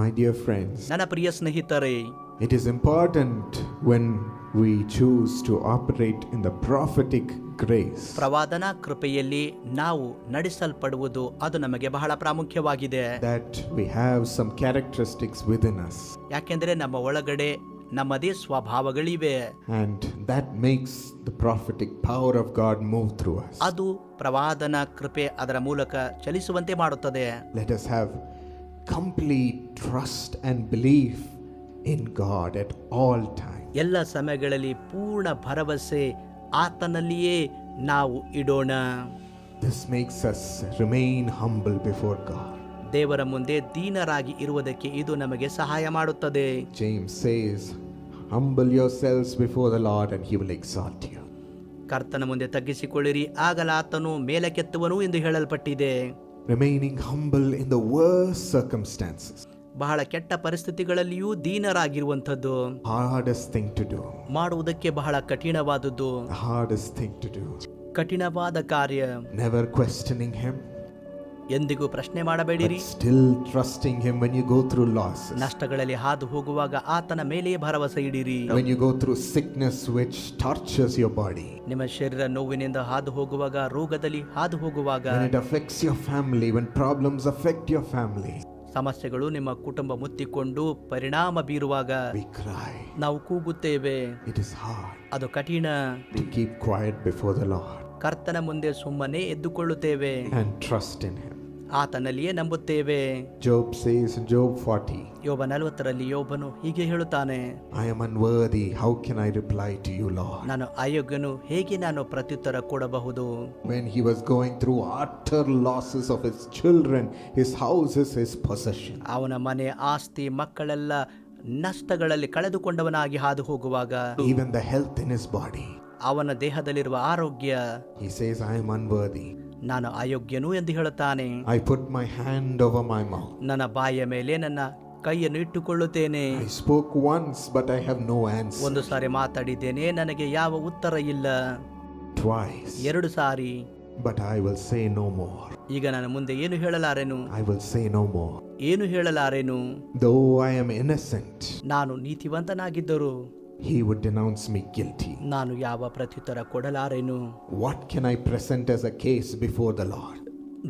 My dear friends, ನನ್ನ ಪ್ರಿಯ ಸ್ನೇಹಿತರೇ it is important when we choose to operate in the prophetic grace ಪ್ರವಾದನಾ ಕೃಪೆಯಲ್ಲಿ ನಾವು ನಡೆಸಲ್ಪಡುವುದು ಅದು ನಮಗೆ ಬಹಳ ಪ್ರಾಮುಖ್ಯವಾಗಿದೆ that we have some characteristics within us. ಯಾಕೆಂದ್ರೆ ನಮ್ಮ ಒಳಗಡೆ ನಮ್ಮದೇ ಸ್ವಭಾವಗಳಿವೆ And that makes the prophetic power of God move through us. ಅದು ಪ್ರವಾದನ ಕೃಪೆ ಅದರ ಮೂಲಕ ಚಲಿಸುವಂತೆ ಮಾಡುತ್ತದೆ Let us have complete trust and belief in God at all time ಎಲ್ಲ ಸಮಯಗಳಲ್ಲಿ ಪೂರ್ಣ ಭರವಸೆ ಆತನಲ್ಲಿಯೇ ನಾವು ಇಡೋಣ This makes us remain humble before God. ದೇವರ ಮುಂದೆ ದೀನರಾಗಿ ಇರುವುದಕ್ಕೆ ಇದು ನಮಗೆ ಸಹಾಯ ಮಾಡುತ್ತದೆ James says, Humble yourselves before the Lord, and he will exalt you. ಕರ್ತನ ಮುಂದೆ ತಗ್ಗಿಸಿಕೊಳ್ಳಿರಿ ಆಗಲ ಆತನು ಮೇಲಕ್ಕೆತ್ತುವನು ಎಂದು ಹೇಳಲ್ಪಟ್ಟಿದೆ Remaining humble in the worst circumstances, ಬಹಳ ಕೆಟ್ಟ ಪರಿಸ್ಥಿತಿಗಳಲ್ಲಿಯೂ ದೀನರಾಗಿರುವಂಥದ್ದು hardest thing to do. ಮಾಡುವುದಕ್ಕೆ ಬಹಳ ಕಠಿಣವಾದದ್ದು The hardest thing to do. ಕಠಿಣವಾದ ಕಾರ್ಯ Never questioning Him, ಎಂದಿಗೂ ಪ್ರಶ್ನೆ ಮಾಡಬೇಡಿರಿ. Still trusting him when you go through loss ನಷ್ಟಗಳಲ್ಲಿ ಹಾದು ಹೋಗುವಾಗ ಆತನ ಮೇಲೆಯೇ ಭರವಸೆ ಇಡಿರಿ. When you go through sickness which tortures your body ನಿಮ್ಮ ಶರೀರ ನೋವಿನಿಂದ ಹಾದು ಹೋಗುವಾಗ ರೋಗದಲ್ಲಿ ಹಾದು ಹೋಗುವಾಗ. It affects your family when problems affect your family ಸಮಸ್ಯೆಗಳು ನಿಮ್ಮ ಕುಟುಂಬ ಮುತ್ತಿಕೊಂಡು ಪರಿಣಾಮ ಬೀರುವಾಗ. ನಾವು ಕೂಗುತ್ತೇವೆ. ಇಟ್ ಈಸ್ ಹಾರ್ಡ್ ಅದು ಕಠಿಣ. Keep quiet before the Lord ಕರ್ತನ ಮುಂದೆ ಸುಮ್ಮನೆ ಎದ್ದುಕೊಳ್ಳುತ್ತೇವೆ. ಅಂಡ್ ಟ್ರಸ್ಟ್ ಆತನಲ್ಲಿಯೇ ನಂಬುತ್ತೇವೆ. ಜೋಬ್ ಸೇಸ್ ಜೋಬ್ 40 ಯೋಬ 40 ರಲ್ಲಿ ಯೋಬನು ಹೀಗೆ ಹೇಳುತ್ತಾನೆ. I am unworthy how can I reply to you Lord ನಾನು ಅಯೋಗ್ಯನು ಹೇಗೆ ನಾನು ಪ್ರತ್ಯುತ್ತರ ಕೊಡಬಹುದು? When he was going through utter losses of his children his houses his possession ಅವನ ಮನೆ ಆಸ್ತಿ ಮಕ್ಕಳೆಲ್ಲ ನಷ್ಟಗಳಲ್ಲಿ ಕಳೆದುಕೊಂಡವನಾಗಿ ಹಾದು ಹೋಗುವಾಗ even the health in his body ಅವನ ದೇಹದಲ್ಲಿರುವ ಆರೋಗ್ಯ. ಈ ಸೇಸ್ ಐ ಆಮ್ ಅನ್ವರ್ಥಿ ನಾನು ಅಯೋಗ್ಯನು ಎಂದು ಹೇಳುತ್ತಾನೆ. I put my hand over my mouth ನನ್ನ ಬಾಯಿಯ ಮೇಲೆ ನನ್ನ ಕೈಯನ್ನು ಇಟ್ಟುಕೊಳ್ಳುತ್ತೇನೆ. I spoke once but I have no answer ಒಂದು ಸಾರಿ ಮಾತಾಡಿದ್ದೇನೆ ನನಗೆ ಯಾವ ಉತ್ತರ ಇಲ್ಲ. ಟ್ವೈಸ್ ಎರಡು ಸಾರಿ. But I will say no more ಈಗ ನಾನು ಮುಂದೆ ಏನು ಹೇಳಲಾರೆನು? I will say no more ಏನು ಹೇಳಲಾರೆನು? ದೋ ಐ ಆಮ್ ಇನ್ನಸೆಂಟ್ ನಾನು ನೀತಿವಂತನಾಗಿದ್ದರೂ. he would denounce me guilty. ನಾನು ಯಾವ ಪ್ರತ್ಯುತ್ತರ ಕೊಡಲಾರೆನು What can I present as a case before the Lord?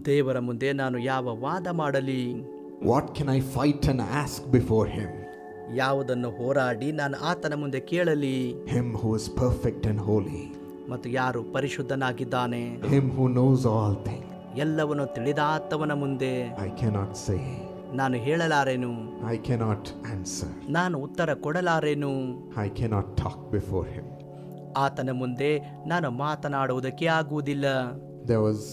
ದೇವರ ಮುಂದೆ ನಾನು ಯಾವ ವಾದ ಮಾಡಲಿ What can I fight and ask before him? ಯಾವುದನ್ನು ಹೋರಾಡಿ ನಾನು ಆತನ ಮುಂದೆ ಕೇಳಲಿ Him who is perfect and holy, ಮತ್ತು ಯಾರು ಪರಿಶುದ್ಧನಾಗಿದ್ದಾನೆ him who knows all things. ಎಲ್ಲವನ್ನು ತಿಳಿದಾತವನ ಮುಂದೆ I cannot say, ನಾನು ಹೇಳಲಾರೆನು I cannot ಆನ್ಸರ್ ನಾನು ಉತ್ತರ ಕೊಡಲಾರೆನು I cannot talk before him. ಆತನ ಮುಂದೆ ನಾನು ಮಾತನಾಡುವುದಕ್ಕೆ ಆಗುವುದಿಲ್ಲ there was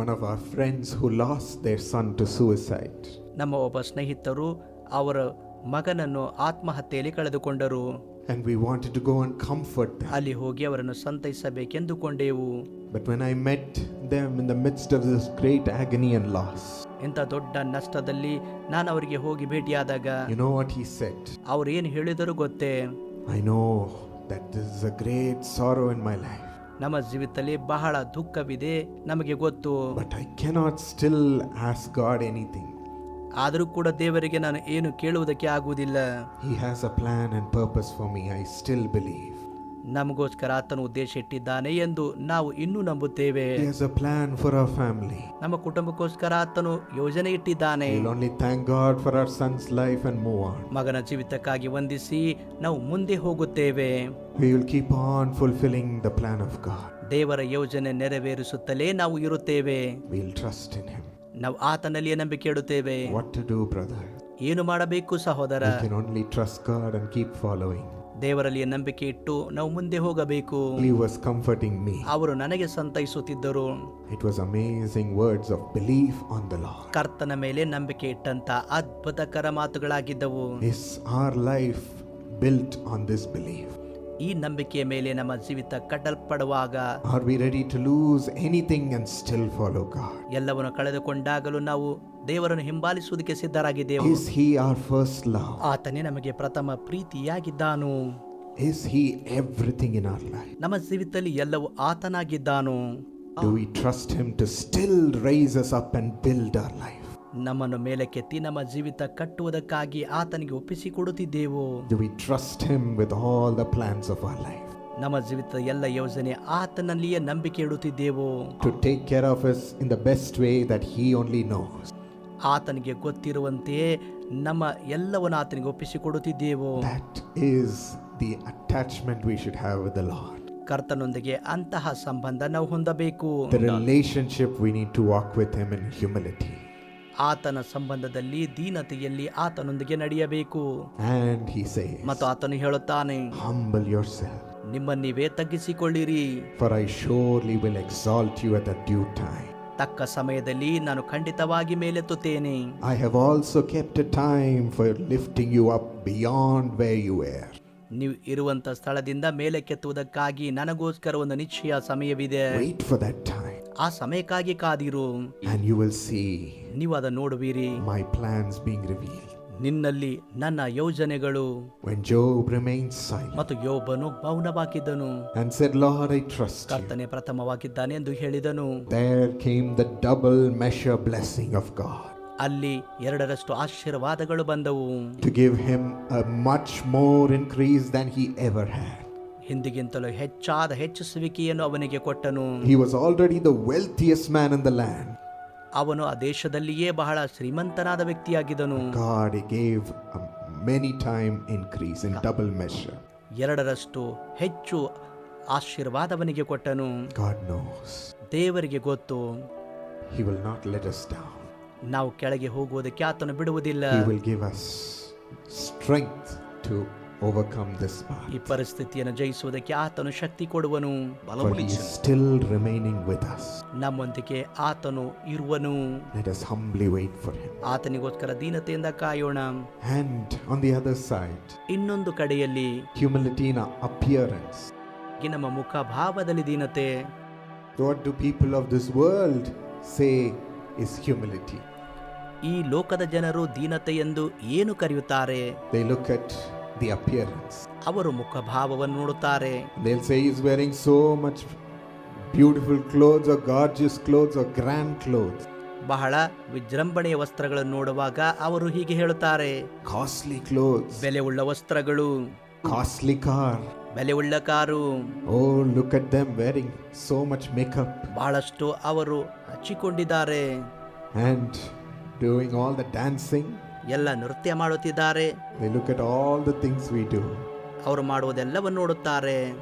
one of our friends who lost their son to suicide. ನಮ್ಮ ಒಬ್ಬ ಸ್ನೇಹಿತರು ಅವರ ಮಗನನ್ನು ಆತ್ಮಹತ್ಯೆಯಲ್ಲಿ ಕಳೆದುಕೊಂಡರು And we wanted to go and comfort them. ಅಲ್ಲಿ ಹೋಗಿ ಅವರನ್ನು ಸಂತೈಸಬೇಕೆಂದುಕೊಂಡೆವು But when I met them in the midst of this great agony and loss, ಇಂಥ ದೊಡ್ಡ ನಷ್ಟದಲ್ಲಿ ನಾನು ಅವರಿಗೆ ಹೋಗಿ ಭೇಟಿಯಾದಾಗ you know what he said? ಅವ್ರು ಏನು ಹೇಳಿದರು ಗೊತ್ತೇ I know that this is a great sorrow in my life, ನಮ್ಮ ಜೀವಿತದಲ್ಲಿ ಬಹಳ ದುಃಖವಿದೆ ನಮಗೆ ಗೊತ್ತು but I cannot still ask God anything. ಆದರೂ ಕೂಡ ದೇವರಿಗೆ ನಾನು ಏನು ಕೇಳುವುದಕ್ಕೆ ಆಗುವುದಿಲ್ಲ He has a plan and purpose for me. I still believe. ನಮಗೋಸ್ಕರ ಆತನು ಉದ್ದೇಶ ಇಟ್ಟಿದ್ದಾನೆ ಎಂದು ನಾವು ಇನ್ನೂ ನಂಬುತ್ತೇವೆ plan for our family. ನಮ್ಮ ಕುಟುಂಬಕ್ಕೋಸ್ಕರ ಆತನು ಯೋಜನೆ ಇಟ್ಟಿದ್ದಾನೆ only thank God for our son's life and move on. ಮಗನ ಜೀವಿತಕ್ಕಾಗಿ ವಂದಿಸಿ ನಾವು ಮುಂದೆ ಹೋಗುತ್ತೇವೆ We will keep on fulfilling the plan of God. ದೇವರ ಯೋಜನೆ ನೆರವೇರಿಸುತ್ತಲೇ ನಾವು ಇರುತ್ತೇವೆ We'll trust in Him. ನಾವು ಆತನಲ್ಲಿಯೇ ನಂಬಿಕೆ ಇಡುತ್ತೇವೆ What to do, brother? ಏನು ಮಾಡಬೇಕು ಸಹೋದರ We can only trust God and ದೇವರಲ್ಲಿಯೇ ನಂಬಿಕೆ ಇಟ್ಟು ನಾವು ಮುಂದೆ ಹೋಗಬೇಕು He was comforting me. ಅವರು ನನಗೆ ಸಂತೈಸುತ್ತಿದ್ದರು It was amazing words of belief on the Lord. ಕರ್ತನ ಮೇಲೆ ನಂಬಿಕೆ ಇಟ್ಟಂತ ಅದ್ಭುತಕರ ಮಾತುಗಳಾಗಿದ್ದವು Is our life built on this belief? ಈ ನಂಬಿಕೆಯ ಮೇಲೆ ನಮ್ಮ ಜೀವಿತ ಕಟ್ಟಲ್ಪಡುವಾಗ are we ready to lose anything and still follow God ಎಲ್ಲವನ್ನು ಕಳೆದುಕೊಂಡಾಗಲೂ ನಾವು ದೇವರನ್ನು ಹಿಂಬಾಲಿಸುವುದಕ್ಕೆ ಸಿದ್ಧರಾಗಿದ್ದೇವೆ is he our first love ಆತನೇ ನಮಗೆ ಪ್ರಥಮ ಪ್ರೀತಿಯಾಗಿದ್ದಾನು. Is he everything in our life ನಮ್ಮ ಜೀವಿತದಲ್ಲಿ ಎಲ್ಲವೂ ಆತನಾಗಿದ್ದಾನು. Do we trust him to still raise us up and build our life ನಮ್ಮನ್ನು ಮೇಲಕ್ಕೆತ್ತಿ ನಮ್ಮ ಜೀವಿತ ಕಟ್ಟುವುದಕ್ಕಾಗಿ ಆತನಿಗೆ ಒಪ್ಪಿಸಿ ಕೊಡುತ್ತಿದೇವೋ we trust him with all the plans of our life ನಮ್ಮ ಜೀವಿತದ ಎಲ್ಲ ಯೋಜನೆ ಆತನಲ್ಲಿಯೇ ನಂಬಿಕೆ ಇಡುತ್ತಿದ್ದೇವು. To take care of us in the best way that he only knows ಆತನಿಗೆ ಗೊತ್ತಿರುವಂತೆ ನಮ್ಮ ಎಲ್ಲವನ್ನು ಆತನಿಗೆ ಒಪ್ಪಿಸಿ ಒಪ್ಪಿಸಿಕೊಡುತ್ತಿದ್ದೇವು. That is the attachment we should have with the Lord ಕರ್ತನೊಂದಿಗೆ ಅಂತಹ ಸಂಬಂಧ ನಾವು ಹೊಂದಬೇಕು. The relationship we need to walk with him in humility ಆತನ ಸಂಬಂಧದಲ್ಲಿ ದೀನತೆಯಲ್ಲಿ ಆತನೊಂದಿಗೆ ನಡೆಯಬೇಕು. ಮತ್ತು ಆತನು ಹೇಳುತ್ತಾನೆ ನಿಮ್ಮ ನೀವೇ ತಗ್ಗಿಸಿಕೊಳ್ಳಿರಿ for I surely will exalt you the due time. ತಕ್ಕ ಸಮಯದಲ್ಲಿ ನಾನು ಖಂಡಿತವಾಗಿ ಮೇಲೆತ್ತುತ್ತೇನೆ. I have also kept time for lifting you up beyond where you where ನೀವು ಇರುವಂತ ಸ್ಥಳದಿಂದ ಮೇಲಕ್ಕೆತ್ತುವುದಕ್ಕಾಗಿ ನನಗೋಸ್ಕರ ಒಂದು ನಿಶ್ಚಯ ಸಮಯವಿದೆ. ವೇಟ್ ಫಾರ್ ದಟ್ time, ಆ ಸಮಯಕ್ಕಾಗಿ ಕಾದಿರು and you will see ನೀವು ಅದನ್ನು ನೋಡುವಿರಿ my plans being revealed. ನಿನ್ನಲ್ಲಿ ನನ್ನ ಯೋಜನೆಗಳು When Job remained silent ಮತ್ತು ಯೋಬನು ಮೌನವಾಗಿದ್ದನು and said, Lord, I trust you, ಕರ್ತನೆ ಪ್ರಥಮವಾಗಿದ್ದಾನೆ ಎಂದು ಹೇಳಿದನು there came the double measure blessing of God ಅಲ್ಲಿ ಎರಡರಷ್ಟು ಆಶೀರ್ವಾದಗಳು ಬಂದವು to give him a much more increase than he ever had. ಹಿಂದಿಗಿಂತಲೂ ಹೆಚ್ಚಾದ ಹೆಚ್ಚಿಸುವಿಕೆಯನ್ನು ಅವನಿಗೆ ಕೊಟ್ಟನು He was already the wealthiest man in the land. ಅವನು ಆ ದೇಶದಲ್ಲಿಯೇ ಬಹಳ ಶ್ರೀಮಂತನಾದ ವ್ಯಕ್ತಿಯಾಗಿದ್ದನು God gave a many time increase in double measure. ಎರಡರಷ್ಟು ಹೆಚ್ಚು ಆಶೀರ್ವಾದವನಿಗೆ ಕೊಟ್ಟನು God knows ದೇವರಿಗೆ ಗೊತ್ತು He will not let us down. ನಾವು ಕೆಳಗೆ ಹೋಗುವುದಕ್ಕೆ ಆತನು ಬಿಡುವುದಿಲ್ಲ He will give us strength to overcome this path. ಈ ಪರಿಸ್ಥಿತಿಯನ್ನು ಜಯಿಸುವುದಕ್ಕೆ ಆತನು ಶಕ್ತಿ ಕೊಡುವನು For He is still remaining with us. ನಮ್ಮೊಂದಿಗೆ ಆತನು ಇರುವನು Let us humbly wait for Him. ಆತನಿಗೋಸ್ಕರ ದೀನತೆಯಿಂದ ಕಾಯೋಣ And on the other side, ಇನ್ನೊಂದು ಕಡೆಯಲ್ಲಿ humility in our appearance. ಈ ನಮ್ಮ ಮುಖ ಭಾವದಲ್ಲಿ ದೀನತೆ What do people of this world say is humility? ಈ ಲೋಕದ ಜನರು ದೀನತೆ ಎಂದು ಏನು ಕರೆಯುತ್ತಾರೆ They look at the appearance. ಅವರು ಮುಖ ಭಾವವನ್ನು ನೋಡುತ್ತಾರೆ They'll say he's wearing so much beautiful clothes or gorgeous clothes or grand clothes, ಬಹಳ ವಿಜೃಂಭಣೆಯ ವಸ್ತ್ರಗಳನ್ನು ನೋಡುವಾಗ ಅವರು ಹೀಗೆ ಹೇಳುತ್ತಾರೆ costly clothes, ಬೆಲೆಯುಳ್ಳ ವಸ್ತ್ರಗಳು costly car. ಬೆಲೆಯುಳ್ಳ car Oh, look at them wearing so much makeup ಬಹಳಷ್ಟು ಅವರು ಹಚ್ಚಿಕೊಂಡಿದ್ದಾರೆ and doing all the dancing. ಎಲ್ಲ ನೃತ್ಯ ಮಾಡುತ್ತಿದ್ದಾರೆ. ಅವರು ಮಾಡುವುದೆಲ್ಲವನ್ನು ನೋಡುತ್ತಾರೆ.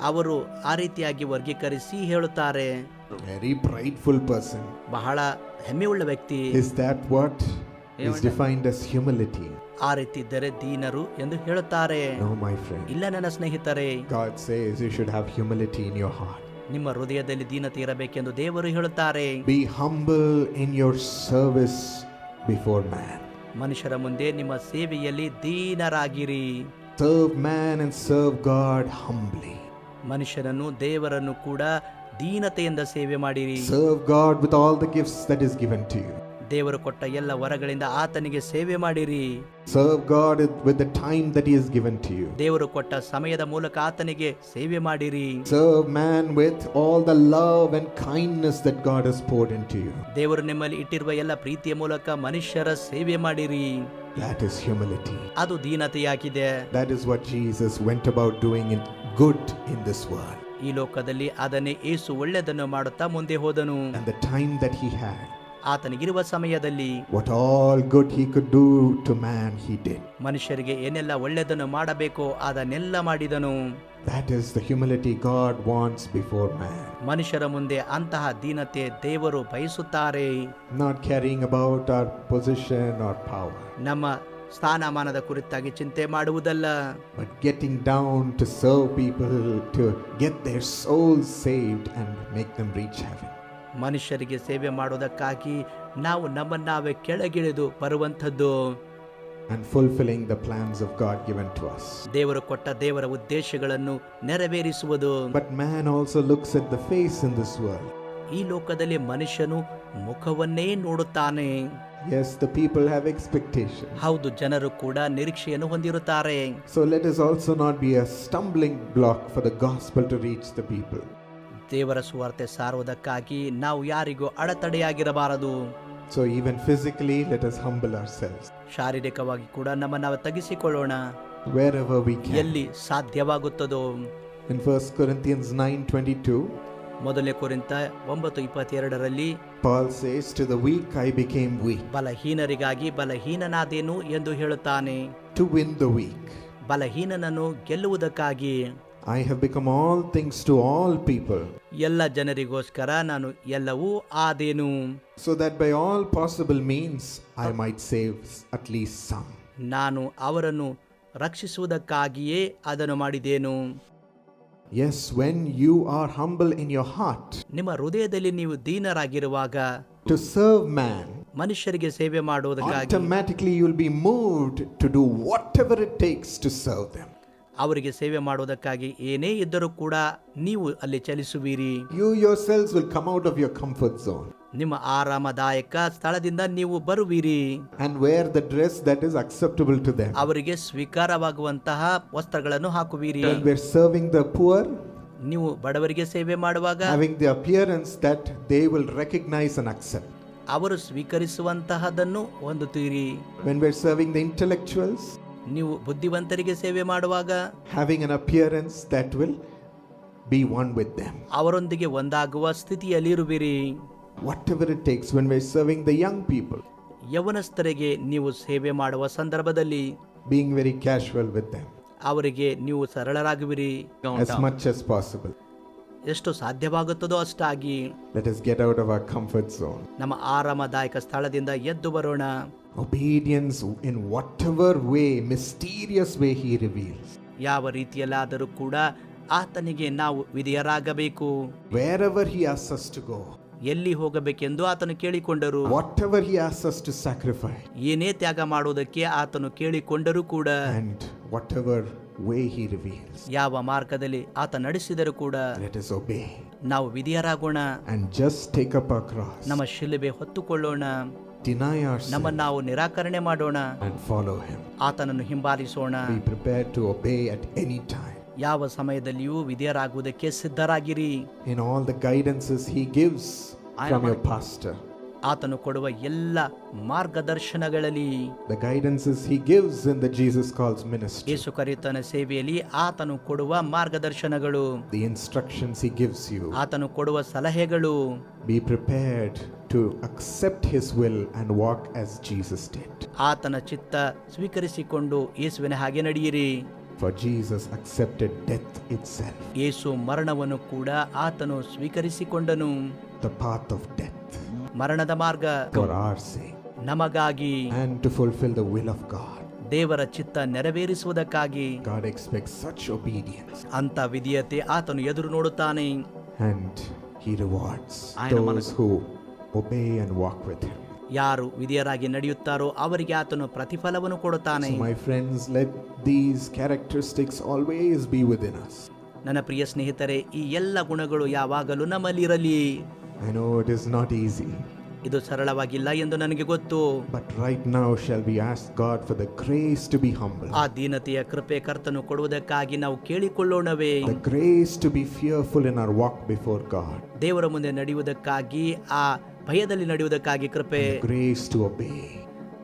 ಅವರು ಆ ರೀತಿಯಾಗಿ ವರ್ಗೀಕರಿಸಿ ಹೇಳುತ್ತಾರೆ. ವೆರಿ ಪ್ರೈಟ್ಫುಲ್ ಪರ್ಸನ್ ಬಹಳ ಹೆಮ್ಮೆಯುಳ್ಳ ವ್ಯಕ್ತಿ. Is that what is defined as humility ಆ ರೀತಿ ಇದ್ದರೆ ದೀನರು ಎಂದು ಹೇಳುತ್ತಾರೆ. ನೋ ಮೈ ಫ್ರೆಂಡ್ ಇಲ್ಲ ನನ್ನ ಸ್ನೇಹಿತರೆ. God says you should have humility in your heart ನಿಮ್ಮ ಹೃದಯದಲ್ಲಿ ದೀನತೆ ಇರಬೇಕೆಂದು ದೇವರು ಹೇಳುತ್ತಾರೆ. Be humble in your service before man ಮನುಷ್ಯರ ಮುಂದೆ ನಿಮ್ಮ ಸೇವೆಯಲ್ಲಿ ದೀನರಾಗಿರಿ. Serve man and serve God humbly ಮನುಷ್ಯನನ್ನು ದೇವರನ್ನು ಕೂಡ ದೀನತೆಯಿಂದ ಸೇವೆ ಮಾಡಿರಿ. Serve God with all the gifts that is given to you. ದೇವರು ಕೊಟ್ಟ ಎಲ್ಲ ವರಗಳಿಂದ ಆತನಿಗೆ ಸೇವೆ ಮಾಡಿರಿ Serve God with the time that is given given to you. ದೇವರು ಕೊಟ್ಟ ಸಮಯದ ಮೂಲಕ ಆತನಿಗೆ ಸೇವೆ ಮಾಡಿರಿ Serve man with all the love and kindness that God has poured into you. ದೇವರು ನಿಮ್ಮಲ್ಲಿ ಇಟ್ಟಿರುವ ಎಲ್ಲ ಪ್ರೀತಿಯ ಮೂಲಕ ಮನುಷ್ಯರ ಸೇವೆ ಮಾಡಿರಿ That is humility. ಅದು ದೀನತೆಯಾಗಿದೆ That is what Jesus went about doing in good in this world. ಈ ಲೋಕದಲ್ಲಿ ಅದನ್ನೇ ಏಸು ಒಳ್ಳೆಯದನ್ನು ಮಾಡುತ್ತಾ ಮುಂದೆ ಹೋದನು And the time that He had, ಆತನಿಗಿರುವ ಸಮಯದಲ್ಲಿ what all good He could do to man, He did. ಮನುಷ್ಯರಿಗೆ ಏನೆಲ್ಲ ಒಳ್ಳೆಯದನ್ನು ಮಾಡಬೇಕೋ ಅದನ್ನೆಲ್ಲ ಮಾಡಿದನು That is the humility God wants before man. ಮನುಷ್ಯರ ಮುಂದೆ ಅಂತಹ ದೀನತೆ ದೇವರು ಬಯಸುತ್ತಾರೆ Not caring about our position or power, ನಮ್ಮ ಸ್ಥಾನಮಾನದ ಕುರಿತಾಗಿ ಚಿಂತೆ ಮಾಡುವುದಲ್ಲ but getting down to serve people, to get their souls saved and make them reach heaven. ಮನುಷ್ಯರಿಗೆ ಸೇವೆ ಮಾಡುವುದಕ್ಕಾಗಿ ನಾವು ನಮ್ಮನ್ನಾವೇ ಕೆಳಗಿಳಿದು ಬರುವಂಥದ್ದು And fulfilling the plans of God given to us. ದೇವರು ಕೊಟ್ಟ ದೇವರ ಉದ್ದೇಶಗಳನ್ನು ನೆರವೇರಿಸುವುದು But man also looks at the face in this world. ಈ ಲೋಕದಲ್ಲಿ ಮನುಷ್ಯನು ಮುಖವನ್ನೇ ನೋಡುತ್ತಾನೆ Yes, the people have expectation. ಹೌದು ಜನರು ಕೂಡ ನಿರೀಕ್ಷೆಯನ್ನು ಹೊಂದಿರುತ್ತಾರೆ So let us also not be a stumbling block for the gospel to reach the people. ದೇವರ ಸುವಾರ್ತೆ ಸಾರುವುದಕ್ಕಾಗಿ ನಾವು ಯಾರಿಗೂ ಅಡೆತಡೆಯಾಗಿರಬಾರದು. So, even physically let us humble ourselves. ಶಾರೀರಿಕವಾಗಿ ಕೂಡ ನಮ್ಮ ನಾವು ತಗ್ಗಿಸಿಕೊಳ್ಳೋಣ. Wherever we can. ಎಲ್ಲಿ ಸಾಧ್ಯವಾಗುತ್ತದೋ. In 1 Corinthians 9:22, ಮೊದಲನೇ ಕುರಿತ ಒಂಬತ್ತು ಇಪ್ಪತ್ತೆರಡರಲ್ಲಿ Paul says to the weak I became weak ಬಲಹೀನರಿಗಾಗಿ ಬಲಹೀನನಾದೇನು ಎಂದು ಹೇಳುತ್ತಾನೆ. ಟು ವಿನ್ the ವೀಕ್ ಬಲಹೀನನನ್ನು ಗೆಲ್ಲುವುದಕ್ಕಾಗಿ. I have become all things to all people, ಎಲ್ಲ ಜನರಿಗೋಸ್ಕರ ನಾನು ಎಲ್ಲವೂ ಆದೇನು so that by all possible means I might save at least some. ನಾನು ಅವರನ್ನು ರಕ್ಷಿಸುವುದಕ್ಕಾಗಿಯೇ ಅದನ್ನು ಮಾಡಿದೇನು Yes, when you are humble in your heart ನಿಮ್ಮ ಹೃದಯದಲ್ಲಿ ನೀವು ದೀನರಾಗಿರುವಾಗ to serve man, ಮನುಷ್ಯರಿಗೆ ಸೇವೆ ಮಾಡುವುದಕ್ಕಾಗಿ automatically you'll be moved to do whatever it takes to serve them. ಅವರಿಗೆ ಸೇವೆ ಮಾಡುವುದಕ್ಕಾಗಿ ಏನೇ ಇದ್ದರೂ ಕೂಡ ನೀವು ಅಲ್ಲಿ ಚಲಿಸುವಿರಿ You yourselves will come out of your comfort zone ನಿಮ್ಮ ಆರಾಮದಾಯಕ ಸ್ಥಳದಿಂದ ನೀವು ಬರುವಿರಿ and wear the dress that is acceptable to them. ಅವರಿಗೆ ಸ್ವೀಕಾರವಾಗುವಂತಹ ವಸ್ತ್ರಗಳನ್ನು ಹಾಕುವಿರಿ When we're serving the poor, ನೀವು ಬಡವರಿಗೆ ಸೇವೆ ಮಾಡುವಾಗ having the appearance that they will recognize and accept. ಅವರು ಸ್ವೀಕರಿಸುವಂತಹದನ್ನು ಹೊಂದುತ್ತೀರಿ When we're serving the intellectuals, ನೀವು ಬುದ್ಧಿವಂತರಿಗೆ ಸೇವೆ ಮಾಡುವಾಗ having an appearance that will be one with them. ಅವರೊಂದಿಗೆ ಒಂದಾಗುವ ಸ್ಥಿತಿಯಲ್ಲಿರುವಿರಿ Whatever it takes when we're serving the young people, ಯವನಸ್ಥರಿಗೆ ನೀವು ಸೇವೆ ಮಾಡುವ ಸಂದರ್ಭದಲ್ಲಿ being very casual with them ಅವರಿಗೆ ನೀವು ಸರಳರಾಗುವಿರಿ as much as possible. ಎಷ್ಟು ಸಾಧ್ಯವಾಗುತ್ತದೋ ಅಷ್ಟಾಗಿ Let us get out of our comfort zone. ನಮ್ಮ ಆರಾಮದಾಯಕ ಸ್ಥಳದಿಂದ ಎದ್ದು ಬರೋಣ Obedience in whatever way, mysterious way He reveals. ಯಾವ ರೀತಿಯಲ್ಲಾದರೂ ಕೂಡ ಆತನಿಗೆ ನಾವು ವಿಧಿಯರಾಗಬೇಕು Wherever He asks us to go, ಎಲ್ಲಿ ಹೋಗಬೇಕೆಂದು ಆತನು ಕೇಳಿಕೊಂಡರು whatever He asks us to sacrifice, ಏನೇ ತ್ಯಾಗ ಮಾಡುವುದಕ್ಕೆ ಆತನು ಕೇಳಿಕೊಂಡರೂ ಕೂಡ and whatever way He reveals, ಯಾವ ಮಾರ್ಗದಲ್ಲಿ ಆತ ನಡೆಸಿದರೂ ಕೂಡ let us obey ನಾವು ವಿಧಿಯರಾಗೋಣ and just take up our cross, ನಮ್ಮ ಶಿಲುಬೆ ಹೊತ್ತುಕೊಳ್ಳೋಣ deny ourselves, ನಮ್ಮನ್ನು ನಾವು ನಿರಾಕರಣೆ ಮಾಡೋಣ and follow Him. ಆತನನ್ನು ಹಿಂಬಾಲಿಸೋಣ Be prepared to obey at any time. ಯಾವ ಸಮಯದಲ್ಲಿಯೂ ವಿಧಿಯರಾಗುವುದಕ್ಕೆ ಸಿದ್ಧರಾಗಿರಿ In all the guidances He gives from your pastor, ಆತನು ಕೊಡುವ ಎಲ್ಲ ಮಾರ್ಗದರ್ಶನಗಳಲ್ಲಿ the guidances He gives in the Jesus Calls ministry, ಯೇಸು ಕರಿತನ ಸೇವೆಯಲ್ಲಿ ಆತನು ಕೊಡುವ ಮಾರ್ಗದರ್ಶನಗಳು the instructions He gives you. ಆತನು ಕೊಡುವ ಸಲಹೆಗಳು Be prepared to accept His will and walk as Jesus did. ಆತನ ಚಿತ್ತ ಸ್ವೀಕರಿಸಿಕೊಂಡು ಯೇಸುವಿನ ಹಾಗೆ ನಡೆಯಿರಿ For Jesus accepted death itself, ಯೇಸು ಮರಣವನ್ನು ಕೂಡ ಆತನು ಸ್ವೀಕರಿಸಿಕೊಂಡನು the path of death, ಮರಣದ ಮಾರ್ಗ. ನಮಗಾಗಿ ಟು ಆಫ್ ಗಾಡ್ ದೇವರ ಚಿತ್ತ ನೆರವೇರಿಸುವುದಕ್ಕಾಗಿ ಗಾಡ್ ಸಚ್ ಅಂತ ವಿಧಿಯತೆ ಆತನು ಎದುರು ನೋಡುತ್ತಾನೆ. ಅಂಡ್ ವಾಕ್ ವಿತ್ ಯಾರು ವಿಧಿಯರಾಗಿ ನಡೆಯುತ್ತಾರೋ ಅವರಿಗೆ ಆತನು ಪ್ರತಿಫಲವನ್ನು ಕೊಡುತ್ತಾನೆ. My friends let these characteristics always be within us ನನ್ನ ಪ್ರಿಯ ಸ್ನೇಹಿತರೆ ಈ ಎಲ್ಲ ಗುಣಗಳು ಯಾವಾಗಲೂ ನಮ್ಮಲ್ಲಿರಲಿ. I know it is not easy, ಇದು ಸರಳವಾಗಿಲ್ಲ ಎಂದು ನನಗೆ ಗೊತ್ತು but right now shall we ask God for the grace to be humble, ಆ ದೀನತೆಯ ಕೃಪೆ ಕರ್ತನು ಕೊಡುವುದಕ್ಕಾಗಿ ನಾವು ಕೇಳಿಕೊಳ್ಳೋಣವೇ the grace to be fearful in our walk before God, ದೇವರ ಮುಂದೆ ನಡೆಯುವುದಕ್ಕಾಗಿ ಆ ಭಯದಲ್ಲಿ ನಡೆಯುವುದಕ್ಕಾಗಿ ಕೃಪೆ the grace to obey.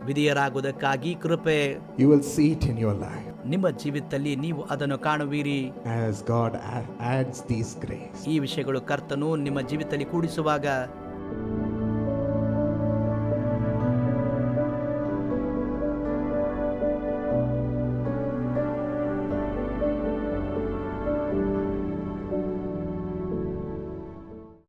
ವಿಧಿಯರಾಗುವುದಕ್ಕಾಗಿ ಕೃಪೆ You will see it in your life ನಿಮ್ಮ ಜೀವಿತದಲ್ಲಿ ನೀವು ಅದನ್ನು ಕಾಣುವಿರಿ God a- adds these grace. ಈ ವಿಷಯಗಳು ಕರ್ತನು ನಿಮ್ಮ ಜೀವಿತದಲ್ಲಿ ಕೂಡಿಸುವಾಗ